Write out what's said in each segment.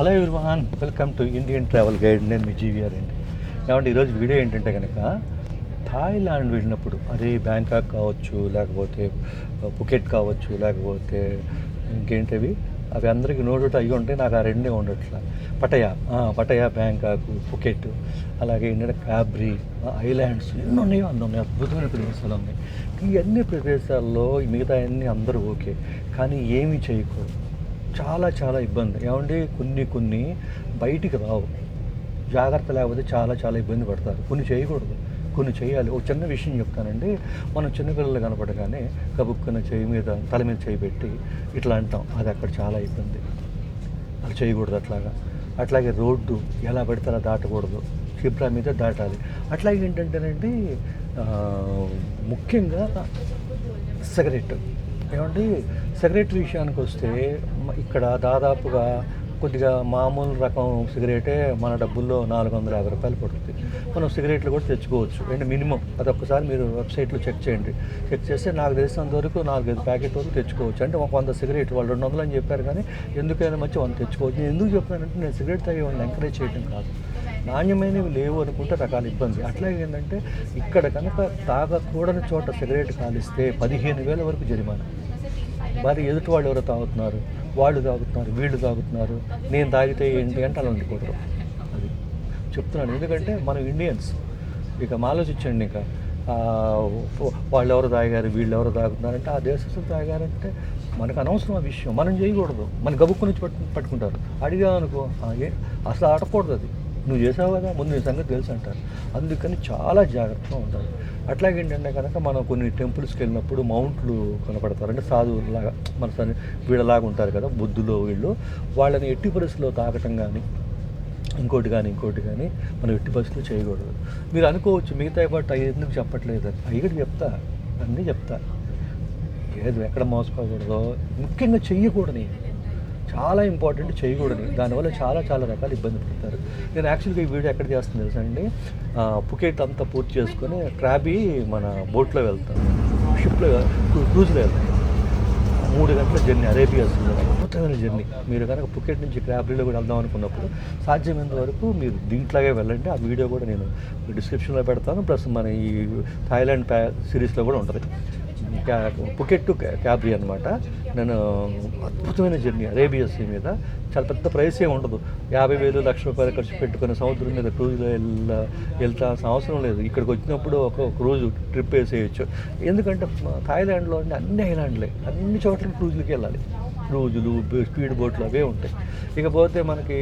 Hello everyone welcome to Indian travel guide నేను మీ GVR అండి కాబట్టి ఈరోజు వీడియో ఏంటంటే కనుక థాయిలాండ్ వెళ్ళినప్పుడు అదే బ్యాంకాక్ కావచ్చు లేకపోతే పుకెట్ కావచ్చు లేకపోతే ఇంకేంటివి అవి అందరికీ నోటుట అయ్యి ఉంటాయి నాకు ఆ రెండే ఉండట్లా. పటయా పటయా బ్యాంకాక్ పుకెట్ అలాగే ఏంటంటే క్యాబ్రీ ఐలాండ్స్ ఎన్ని ఉన్నాయో? అన్నీ ఉన్నాయి అద్భుతమైన ప్రదేశాలు ఉన్నాయి. ఈ అన్ని ప్రదేశాల్లో మిగతా అన్నీ అందరూ ఓకే కానీ ఏమీ చేయకూడదు. చాలా చాలా ఇబ్బంది. ఏమంటే కొన్ని కొన్ని బయటికి రావు. జాగ్రత్త లేకపోతే చాలా చాలా ఇబ్బంది పడతారు. కొన్ని చేయకూడదు. కొన్ని చేయాలి. ఒక చిన్న విషయం చెప్తానండి. మనం చిన్నపిల్లలు కనపడగానే కబుక్కున్న చేయి మీద తల మీద చేయి పెట్టి ఇట్లా అంటాం అది అక్కడ చాలా ఇబ్బంది. అది చేయకూడదు అట్లాగా. అట్లాగే రోడ్డు ఎలా పడితే అలా దాటకూడదు. క్షిప్రా మీద దాటాలి. అట్లాగే ఏంటంటేనండి ముఖ్యంగా సిగరెట్. ఏమంటే సిగరెట్ విషయానికి వస్తే ఇక్కడ దాదాపుగా కొద్దిగా మామూలు రకం సిగరెటే మన డబ్బుల్లో నాలుగు వందల యాభై రూపాయలు పడుతుంది. మనం సిగరెట్లు కూడా తెచ్చుకోవచ్చు. అంటే మినిమం. అదొక్కసారి మీరు వెబ్సైట్లో చెక్ చేయండి. చెక్ చేస్తే నాకు తెలిసినంత వరకు నాలుగైదు ప్యాకెట్ వరకు తెచ్చుకోవచ్చు. అంటే ఒక వంద సిగరెట్ వాళ్ళు రెండు వందలు అని చెప్పారు కానీ ఎందుకైనా మంచి వంద తెచ్చుకోవచ్చు. నేను ఎందుకు చెప్పానంటే నేను సిగరెట్ తాగే వాళ్ళని ఎంకరేజ్ చేయడం కాదు. నాణ్యమైనవి లేవు అనుకుంటే రకాల ఇబ్బంది. అట్లాగే ఏంటంటే ఇక్కడ కనుక తాగకూడని చోట సిగరెట్ కాలిస్తే పదిహేను వేల వరకు జరిమానా. మరి ఎదుటి వాళ్ళు ఎవరో తాగుతున్నారు? వాళ్ళు తాగుతున్నారు వీళ్ళు తాగుతున్నారు. నేను తాగితే ఏంటి అంటే అలా ఉండిపోతారు అది చెప్తున్నాను. ఎందుకంటే మనం ఇండియన్స్ ఇక ఆలోచించండి ఇంకా. వాళ్ళు ఎవరు తాగారు వీళ్ళు ఎవరు తాగుతున్నారంటే ఆ దేశస్తులు తాగారంటే మనకు అనవసరం ఆ విషయం. మనం చేయకూడదు. మన గబుక్కు నుంచి పట్టు పట్టుకుంటారు. అడిగా అనుకో అసలు ఆడకూడదు అది. నువ్వు చేసావు కదా ముందు నీ సంగతి తెలుసు అంటారు. అందుకని చాలా జాగ్రత్తగా ఉండాలి. అట్లాగే ఏంటంటే కనుక మనం కొన్ని టెంపుల్స్కి వెళ్ళినప్పుడు మౌంట్లు కనపడతారు. అంటే సాధువులాగా మన సన్ని వీళ్ళలాగా ఉంటారు కదా బుద్ధులు వీళ్ళు. వాళ్ళని ఎట్టి పరిస్థితుల్లో తాకటం కానీ ఇంకోటి కానీ ఇంకోటి కానీ మనం ఎట్టి పరిస్థితులు చేయకూడదు. మీరు అనుకోవచ్చు మిగతా పాటు అవి ఎందుకు చెప్పట్లేదు అని. అవి కూడా చెప్తా అన్నీ చెప్తా. ఏది ఎక్కడ మోసపోకూడదో ముఖ్యంగా చెయ్యకూడని చాలా ఇంపార్టెంట్ చేయకూడదు. దానివల్ల చాలా చాలా రకాల ఇబ్బంది పడతారు. నేను యాక్చువల్గా ఈ వీడియో ఎక్కడ చేస్తుంది తెలుసా అండి? పుకెట్ అంతా పూర్తి చేసుకొని క్రాబీ మన బోట్లో వెళ్తాను షిప్లో క్రూజ్లో వెళ్తాను మూడు గంటల జర్నీ అరేబియా అద్భుతమైన జర్నీ. మీరు కనుక పుకెట్ నుంచి క్రాబ్రీలో కూడా వెళ్దాం అనుకున్నప్పుడు సాధ్యమైనంత వరకు మీరు దీంట్లాగే వెళ్ళండి. ఆ వీడియో కూడా నేను డిస్క్రిప్షన్లో పెడతాను. ప్లస్ మన ఈ థాయిలాండ్ ప్యా సిరీస్లో కూడా ఉంటుంది. పుకెట్ టు క్యా- క్యాబ్రీ అనమాట నేను అద్భుతమైన జర్నీ అరేబియా సీ మీద. చాలా పెద్ద ప్రైస్ ఏమి ఉండదు. యాభై వేలు లక్ష రూపాయలు ఖర్చు పెట్టుకుని సముద్రం మీద క్రూజ్లో వెళ్ళ వెళ్తాల్సిన అవసరం లేదు. ఇక్కడికి వచ్చినప్పుడు ఒక క్రూజ్ ట్రిప్ వేసేయచ్చు. ఎందుకంటే థాయిలాండ్లో ఉండే అన్ని ఐలాండ్లే. అన్ని చోట్ల క్రూజ్లకి వెళ్ళాలి. క్రూజులు స్పీడ్ బోట్లు అవే ఉంటాయి. ఇకపోతే మనకి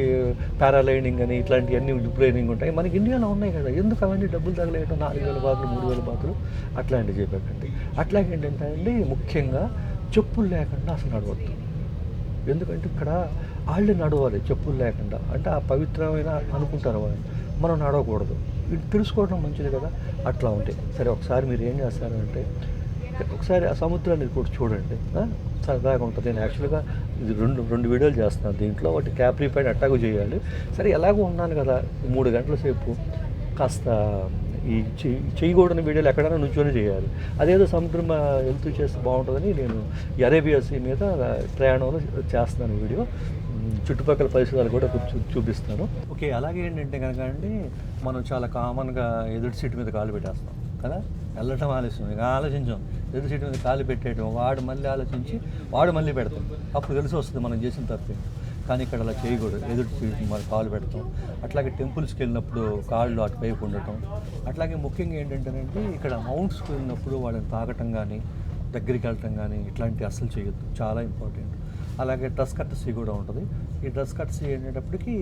పారాలైనింగ్ అని ఇట్లాంటివన్నీ ప్లేనింగ్ ఉంటాయి. మనకి ఇండియాలో ఉన్నాయి కదా. ఎందుకు అవన్నీ డబ్బులు తగలేయటం? నాలుగు వేల బాతులు మూడు వేల బాతులు? అట్లాంటివి చెప్పకండి. అట్లాగే ఏంటంటే అండి ముఖ్యంగా చెప్పులు లేకుండా అసలు నడవద్దు. ఎందుకంటే ఇక్కడ వాళ్ళు నడవాలి చెప్పులు లేకుండా. అంటే ఆ పవిత్రమైన అనుకుంటారు వాళ్ళు. మనం నడవకూడదు. ఇది తెలుసుకోవడం మంచిది కదా. అట్లా ఉంటాయి సరే ఒకసారి మీరు ఏం చేస్తారంటే ఒకసారి ఆ సముద్రాన్ని కూడా చూడండి. సరదాగా ఉంటుంది. నేను యాక్చువల్గా ఇది రెండు రెండు వీడియోలు చేస్తున్నాను. దీంట్లో ఒకటి క్యాప్రీ పైన అట్టాగు చేయాలి. సరే ఎలాగో ఉన్నాను కదా మూడు గంటల సేపు కాస్త ఈ చెయ్యి చేయకూడని వీడియోలు ఎక్కడైనా నుంచొని చేయాలి. అదేదో సముద్రం వెళ్తూ చేస్తే బాగుంటుందని నేను అరేబియా సీ మీద ప్రయాణంలో చేస్తున్నాను వీడియో. చుట్టుపక్కల పరిసరాలు కూడా చూ- చూపిస్తాను. ఓకే అలాగే ఏంటంటే కనుక అండి మనం చాలా కామన్గా ఎదుటి సీట్ మీద కాలు పెట్టేస్తాం కదా? వెళ్ళటం ఆలస్యం. ఇక ఆలోచించాం. ఎదురు సీటు మీద కాలు పెట్టేయడం వాడు మళ్ళీ ఆలోచించి వాడు మళ్ళీ పెడతాం అప్పుడు తెలిసి వస్తుంది మనం చేసిన తప్పే. కానీ ఇక్కడ అలా చేయకూడదు. ఎదుటి సీటు మన కాలు పెడతాం. అట్లాగే టెంపుల్స్కి వెళ్ళినప్పుడు కాళ్ళు అటువైపు ఉండటం. అట్లాగే ముఖ్యంగా ఏంటంటేనంటే ఇక్కడ మౌంట్స్కి వెళ్ళినప్పుడు వాళ్ళని తాగటం కానీ దగ్గరికి వెళ్ళటం కానీ ఇట్లాంటివి అస్సలు చేయొద్దు. చాలా ఇంపార్టెంట్. అలాగే డ్రస్ కట్టసీ కూడా ఉంటుంది. ఈ డ్రెస్ కట్టసీ అనేటప్పటికీ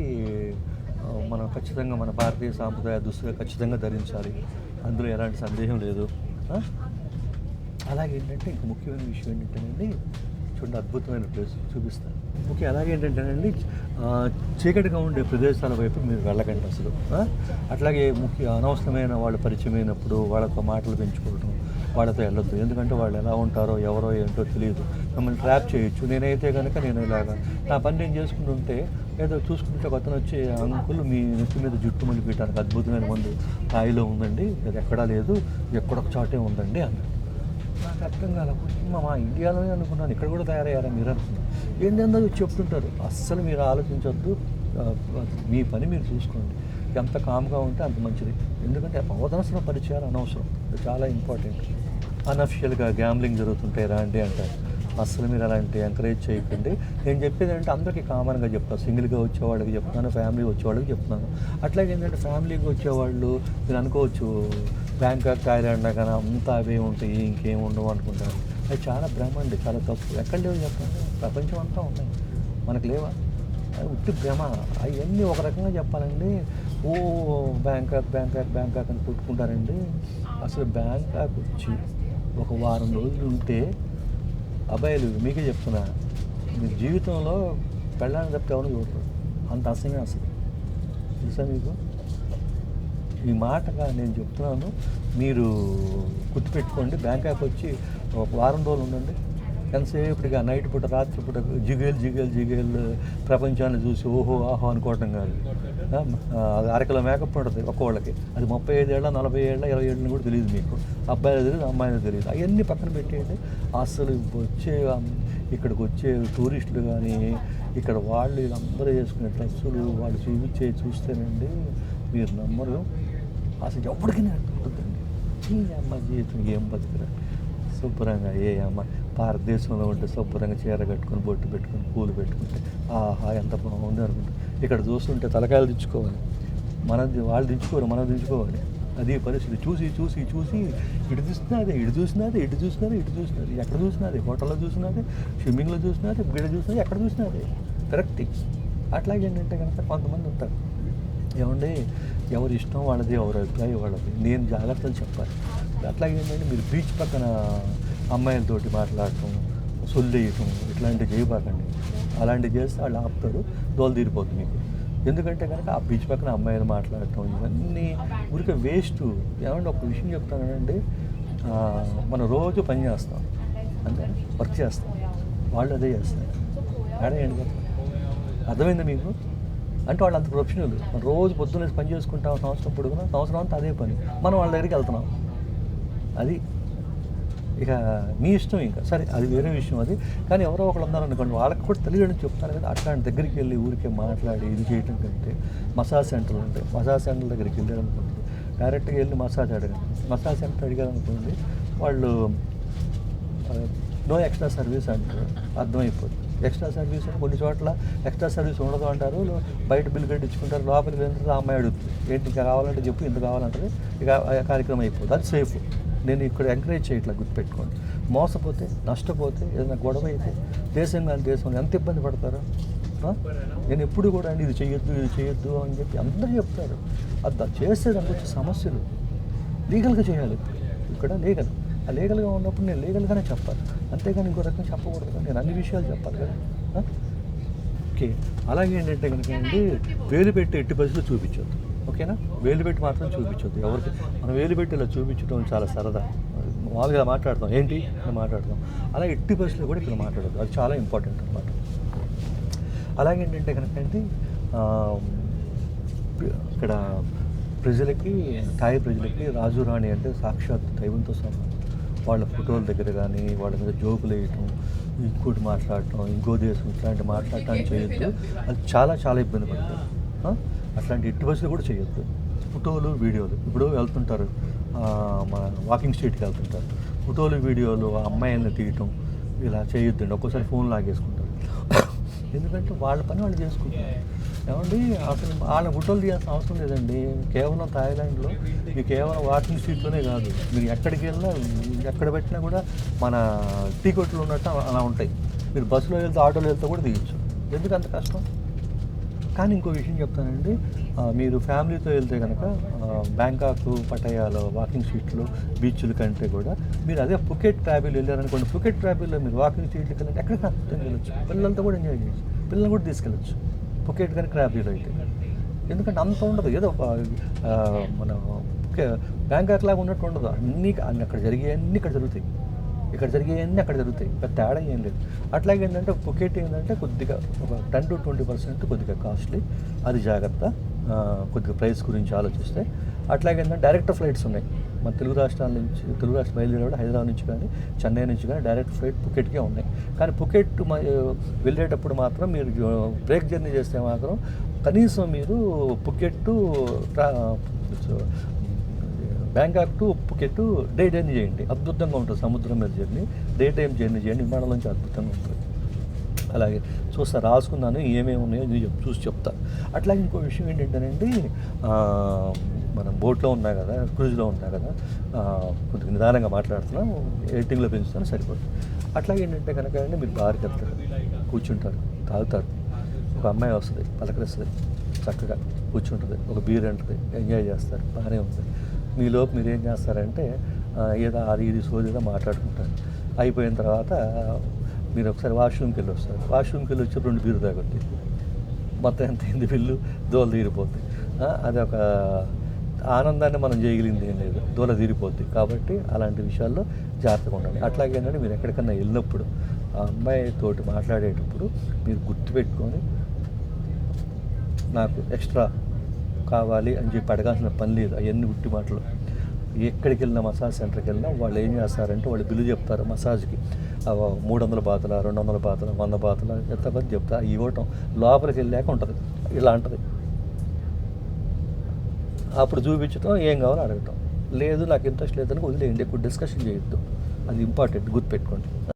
మనం ఖచ్చితంగా మన భారతీయ సాంప్రదాయ దుస్తులు ఖచ్చితంగా ధరించాలి. అందులో ఎలాంటి సందేహం లేదు. అలాగే ఏంటంటే ఇంక ముఖ్యమైన విషయం ఏంటంటేనండి చూడండి అద్భుతమైన ప్లేస్ చూపిస్తాను. ఓకే అలాగే ఏంటంటేనండి చీకటిగా ఉండే ప్రదేశాల వైపు మీరు వెళ్ళకండి అసలు. అట్లాగే ముఖ్య అనవసరమైన వాళ్ళు పరిచయమైనప్పుడు వాళ్ళతో మాటలు పెంచుకోవడం వాళ్ళతో వెళ్ళొద్దు. ఎందుకంటే వాళ్ళు ఎలా ఉంటారో ఎవరో ఏంటో తెలియదు మిమ్మల్ని ట్రాప్ చేయొచ్చు. నేనైతే కనుక నేను ఇలాగా నా పని నేను చేసుకుంటుంటే ఏదో చూసుకుంటే ఒక వచ్చి అంకుల్ మీ నెత్తి మీద జుట్టు మళ్ళీ పెట్టడానికి అద్భుతమైన మందు స్థాయిలో ఉందండి. అది ఎక్కడా లేదు. ఎక్కడొక చోటే ఉందండి అన్నాడు. నాకు అర్థం కాల మా ఇండియాలోనే అనుకున్నాను. ఇక్కడ కూడా తయారయ్యారా మీరు అనుకున్నాను. ఏంటందో చెప్తుంటారు. అస్సలు మీరు ఆలోచించొద్దు. మీ పని మీరు చూసుకోండి. ఎంత కామ్గా ఉంటే అంత మంచిది. ఎందుకంటే అవదనసర పరిచయాలు అనవసరం. చాలా ఇంపార్టెంట్ అనఫిషియల్గా గ్యాంబ్లింగ్ జరుగుతుంటాయి రాండి అంటారు. అసలు మీరు అలాంటి ఎంకరేజ్ చేయకండి. నేను చెప్పేది అంటే అందరికీ కామన్గా చెప్తాను. సింగిల్గా వచ్చేవాళ్ళకి చెప్తున్నాను ఫ్యామిలీ వచ్చేవాళ్ళకి చెప్తున్నాను. అట్లాగే ఏంటంటే ఫ్యామిలీకి వచ్చేవాళ్ళు మీరు అనుకోవచ్చు బ్యాంకాక్ థాయిలాండ్ కానీ అంతా అవే ఉంటాయి ఇంకేం ఉండవు అనుకుంటారు. అది చాలా భ్రమ అండి చాలా తప్పు. ఎక్కడ లేవు చెప్పండి. ప్రపంచం అంతా ఉన్నాయి మనకు లేవా? అది ఉట్టి భ్రమ. అవన్నీ ఒక రకంగా చెప్పాలండి. ఓ బ్యాంకాక్ బ్యాంకాక్ బ్యాంకాక్ అని కొట్టుకుంటారండి. అసలు బ్యాంకాక్ వచ్చి ఒక వారం రోజులు ఉంటే అబ్బాయిలు మీకే చెప్తున్నా మీ జీవితంలో పెళ్ళాన్ని తప్పితే ఎవరు చూడరు. అంత అసమే అసలు. తెలుసా మీకు? ఈ మాటగా నేను చెప్తున్నాను మీరు గుర్తుపెట్టుకోండి బ్యాంకాక్ వచ్చి ఒక వారం రోజులు ఉండండి. ఎంతసేపటిగా నైట్ పూట రాత్రి పూట జిగేలు జిగేలు జిగేలు ప్రపంచాన్ని చూసి ఓహో ఆహో అనుకోవటం కాదు. అరకిలో మేకప్ ఉంటుంది ఒక్కోళ్ళకి అది ముప్పై ఐదేళ్ళ నలభై ఏళ్ళ ఇరవై ఏళ్ళని కూడా తెలియదు మీకు. అబ్బాయిలు తెలియదు అమ్మాయిలు తెలియదు. అవన్నీ పక్కన పెట్టేయండి. అసలు వచ్చే ఇక్కడికి వచ్చే టూరిస్టులు కానీ ఇక్కడ వాళ్ళు వీళ్ళందరూ చేసుకునే డ్రెస్సులు వాళ్ళు చూపించే చూస్తేనండి మీరు నమ్మరు. అసలు ఎవరికి ఉంటుందండి ఈ అమ్మ జీవితం ఏం బతుకురా? శుభ్రంగా ఏ అమ్మ భారతదేశంలో ఉంటే శుభ్రంగా చీర కట్టుకొని బొట్టు పెట్టుకొని పూలు పెట్టుకుంటే ఆహా ఎంత బాగుంది అనుకుంటా. ఇక్కడ చూస్తుంటే తలకాయలు దించుకోవాలి. మనది వాళ్ళు దించుకోరు మనం దించుకోవాలి. అది పరిస్థితి. చూసి చూసి చూసి ఇటు చూసినది ఇటు చూసినది ఇటు చూసినది ఇటు చూసినది ఎక్కడ చూసినది హోటల్లో చూసినది స్విమ్మింగ్లో చూసినది బిడ చూసినది ఎక్కడ చూసినది కరెక్ట్. అట్లాగే ఏంటంటే కనుక కొంతమంది ఉంటారు. ఏమండి? ఎవరి ఇష్టం వాళ్ళది ఎవరి అభిప్రాయం వాళ్ళది. నేను జాగ్రత్తలు చెప్పాలి. అట్లాగే ఏంటంటే మీరు బీచ్ పక్కన అమ్మాయిలతోటి మాట్లాడటం సొల్లేయటం ఇట్లాంటివి చేయబాకండి. అలాంటివి చేస్తే వాళ్ళు ఆపుతారు దోలు తీరిపోతుంది మీకు. ఎందుకంటే కనుక ఆ బీచ్ పక్కన అమ్మాయిలు మాట్లాడటం ఇవన్నీ ఊరికే వేస్ట్. ఏమంటే ఒక విషయం చెప్తానండి. మనం రోజు పని చేస్తాం. అంటే వర్క్ చేస్తాం. వాళ్ళు అదే చేస్తారు. తేడా ఏంటి అర్థమైంది మీకు? అంటే వాళ్ళు అంత ప్రొఫెషనల్. మనం రోజు పొద్దున్నే పని చేసుకుంటాం సంవత్సరం పొడుగున సంవత్సరం అంతా అదే పని. మనం వాళ్ళ దగ్గరికి వెళ్తున్నాం. అది ఇక మీ ఇష్టం ఇంకా. సరే అది వేరే విషయం అది. కానీ ఎవరో ఒకళ్ళు ఉన్నారు అనుకోండి వాళ్ళకి కూడా తెలియడం చెప్తాను కదా. అట్లాంటి దగ్గరికి వెళ్ళి ఊరికే మాట్లాడి ఇది చేయడం కంటే మసాజ్ సెంటర్లు ఉంటాయి మసాజ్ సెంటర్ దగ్గరికి వెళ్ళారనుకోండి డైరెక్ట్గా వెళ్ళి మసాజ్ అడగండి. మసాజ్ సెంటర్ అడిగారనుకోండి వాళ్ళు నో ఎక్స్ట్రా సర్వీస్ అంటారు. అర్థమైపోతుంది. ఎక్స్ట్రా సర్వీస్ కొన్ని చోట్ల ఎక్స్ట్రా సర్వీస్ ఉండదు అంటారు. బయట బిల్ కట్టించుకుంటారు. లోపలికి వెళ్ళిన తర్వాత ఆ అమ్మాయి అడుగుతుంది. ఏంటి ఇంకా కావాలంటే చెప్పు ఇంత కావాలంటారు ఇక ఆ కార్యక్రమం అయిపోతుంది. అది సేఫ్. నేను ఇక్కడ ఎంకరేజ్ చేయట్లా గుర్తుపెట్టుకోండి. మోసపోతే నష్టపోతే ఏదైనా గొడవ అయితే దేశం కానీ దేశంలో ఎంత ఇబ్బంది పడతారు? నేను ఎప్పుడు కూడా అండి ఇది చేయొద్దు ఇది చేయొద్దు అని చెప్పి అందరూ చెప్తారు. అది దా- చేస్తే వచ్చే సమస్యలు. లీగల్గా చేయాలి. ఇక్కడ లీగల్. ఆ లీగల్గా ఉన్నప్పుడు నేను లీగల్గానే చెప్పాలి. అంతేగాని ఇంకో రకంగా చెప్పకూడదు కదా. నేను అన్ని విషయాలు చెప్పాలి కదా. ఓకే. అలాగే ఏంటంటే కనుక అండి వేలు పెట్టి ఎట్టి బస్సులో చూపించొద్దు. ఓకేనా? వేలు పెట్టి మాత్రం చూపించొద్దు. ఎవరికి? మనం వేలు పెట్టి ఇలా చూపించడం చాలా సరదా. మామూలుగా మాట్లాడతాం. ఏంటి? అని మాట్లాడతాం. అలా ఎట్టి బస్సులో కూడా ఇక్కడ మాట్లాడద్దు. అది చాలా ఇంపార్టెంట్ అనమాట అలాగే ఏంటంటే కనుక ఇక్కడ ప్రజలకి థాయి ప్రజలకి రాజు రాణి అంటే సాక్షాత్ దైవంతో సమానం. వాళ్ళ ఫోటోల దగ్గర కానీ వాళ్ళ మీద జోకులు వేయటం ఇంకోటి మాట్లాడటం ఇంకో దేశం ఇట్లాంటి మాట్లాడటానికి చేయొద్దు. అది చాలా చాలా ఇబ్బంది పడుతుంది. అట్లాంటి ఎట్టి బస్సులు కూడా చేయొద్దు. ఫోటోలు వీడియోలు. ఇప్పుడు వెళ్తుంటారు మన వాకింగ్ స్ట్రీట్కి వెళ్తుంటారు. ఫోటోలు వీడియోలు అమ్మాయిలను తీయటం ఇలా చేయొద్దండి. ఒక్కోసారి ఫోన్ లాగేసుకుంటారు. ఎందుకంటే వాళ్ళ పని వాళ్ళు చేసుకుంటారు. ఏమండి అసలు వాళ్ళ ఫోటోలు తీయాల్సిన అవసరం లేదండి. కేవలం థాయిలాండ్లో ఇది కేవలం వాకింగ్ స్ట్రీట్లోనే కాదు. మీరు ఎక్కడికి వెళ్ళినా ఎక్కడ పెట్టినా కూడా మన టీ కొట్లు ఉన్నట్టు అలా ఉంటాయి. మీరు బస్సులో వెళ్తే ఆటోలో వెళ్తే కూడా తీయచ్చు. ఎందుకు అంత కష్టం? కానీ ఇంకో విషయం చెప్తానండి. మీరు ఫ్యామిలీతో వెళ్తే కనుక బ్యాంకాక్ పటయాలో వాకింగ్ స్ట్రీట్లు బీచ్లు కంటే కూడా మీరు అదే పుకెట్ ట్రావెల్ వెళ్ళారనుకోండి పుకెట్ ట్రావెల్లో మీరు వాకింగ్ స్ట్రీట్లు వెళ్ళండి ఎక్కడ అర్థం వెళ్ళొచ్చు పిల్లలతో కూడా ఎంజాయ్ చేయొచ్చు. పిల్లల్ని కూడా తీసుకెళ్ళచ్చు. పుకెట్ కానీ క్రాబీలో అయితే. ఎందుకంటే అంత ఉండదు. ఏదో మన బ్యాంకాక్ లాగా ఉన్నట్టు ఉండదు. అన్నీ అన్ని అక్కడ జరిగే అన్నీ ఇక్కడ జరుగుతాయి. ఇక్కడ జరిగేవన్నీ అక్కడ జరుగుతాయి. పెద్ద తేడా ఏం లేదు. అట్లాగే ఏంటంటే పుకెట్ ఏంటంటే కొద్దిగా ఒక టెన్ టు ట్వంటీ పర్సెంట్ కొద్దిగా కాస్ట్లీ. అది జాగ్రత్త. కొద్దిగా ప్రైస్ గురించి ఆలోచిస్తే. అట్లాగే ఏంటంటే డైరెక్ట్ ఫ్లైట్స్ ఉన్నాయి. మన తెలుగు రాష్ట్రాల నుంచి తెలుగు రాష్ట్ర బయలుదేరేవాడు హైదరాబాద్ నుంచి కానీ చెన్నై నుంచి కానీ డైరెక్ట్ ఫ్లైట్ పుకెట్కే ఉన్నాయి. కానీ పుకెట్ మ- వెళ్ళేటప్పుడు మాత్రం మీరు బ్రేక్ జర్నీ చేస్తే మాత్రం కనీసం మీరు Phuket Bangkok to Phuket day journey చేయండి. అద్భుతంగా ఉంటుంది. సముద్రం మీద జర్నీ డే టైం జర్నీ చేయండి. విమానం నుంచి అద్భుతంగా ఉంటుంది. అలాగే చూస్తా రాసుకున్నాను. ఏమేమి ఉన్నాయో నేను చెప్ చూసి చెప్తా. అట్లాగే ఇంకో విషయం ఏంటంటేనండి మనం బోట్లో ఉన్నా కదా క్రూజ్లో ఉన్నా కదా కొద్దిగా నిదానంగా మాట్లాడుతున్నాం ఎడిటింగ్లో పెంచుతాను సరిపోతుంది. అట్లాగే ఏంటంటే కనుక అండి మీరు బార్కి వెళ్తారు. కూర్చుంటారు. తాగుతారు. ఒక అమ్మాయి వస్తుంది పలకరిస్తుంది. చక్కగా కూర్చుంటుంది. ఒక బీర్ అంటుంది. ఎంజాయ్ చేస్తారు. బాగానే ఉంటుంది. మీలోపు మీరు ఏం చేస్తారంటే ఏదో అది ఇది సోదిగా మాట్లాడుకుంటారు. అయిపోయిన తర్వాత మీరు ఒకసారి వాష్రూమ్కి వెళ్ళి వస్తారు. వాష్రూమ్కి వెళ్ళి వచ్చి రెండు బీరు తాగొద్ది. మొత్తం ఎంత అయింది బిల్లు? దోల తీరిపోద్ది. అది ఒక ఆనందాన్ని మనం చేయగలిగింది ఏం లేదు. దూల తీరిపోద్ది. కాబట్టి అలాంటి విషయాల్లో జాగ్రత్తగా ఉండాలి అట్లాగే ఏంటంటే మీరు ఎక్కడికన్నా వెళ్ళినప్పుడు ఆ అమ్మాయితోటి మాట్లాడేటప్పుడు మీరు గుర్తుపెట్టుకొని నాకు ఎక్స్ట్రా కావాలి అని చెప్పి అడగాల్సిన పని లేదు. అవన్నీ గుట్టి మాటలు. ఎక్కడికి వెళ్ళినా మసాజ్ సెంటర్కి వెళ్ళినా వాళ్ళు ఏం చేస్తారంటే వాళ్ళు బిల్లు చెప్తారు మసాజ్కి. మూడు వందల బాతల రెండు వందల బాతల వంద బాతల ఎంత కొంత చెప్తా ఇవ్వటం లోపలికి వెళ్ళాక ఉంటుంది. ఇలా ఉంటుంది అప్పుడు చూపించడం ఏం కావాలో అడగటం. లేదు నాకు ఇంట్రెస్ట్ లేదని వదిలేయండి. ఎక్కువ డిస్కషన్ చేయొద్దు. అది ఇంపార్టెంట్. గుర్తుపెట్టుకోండి.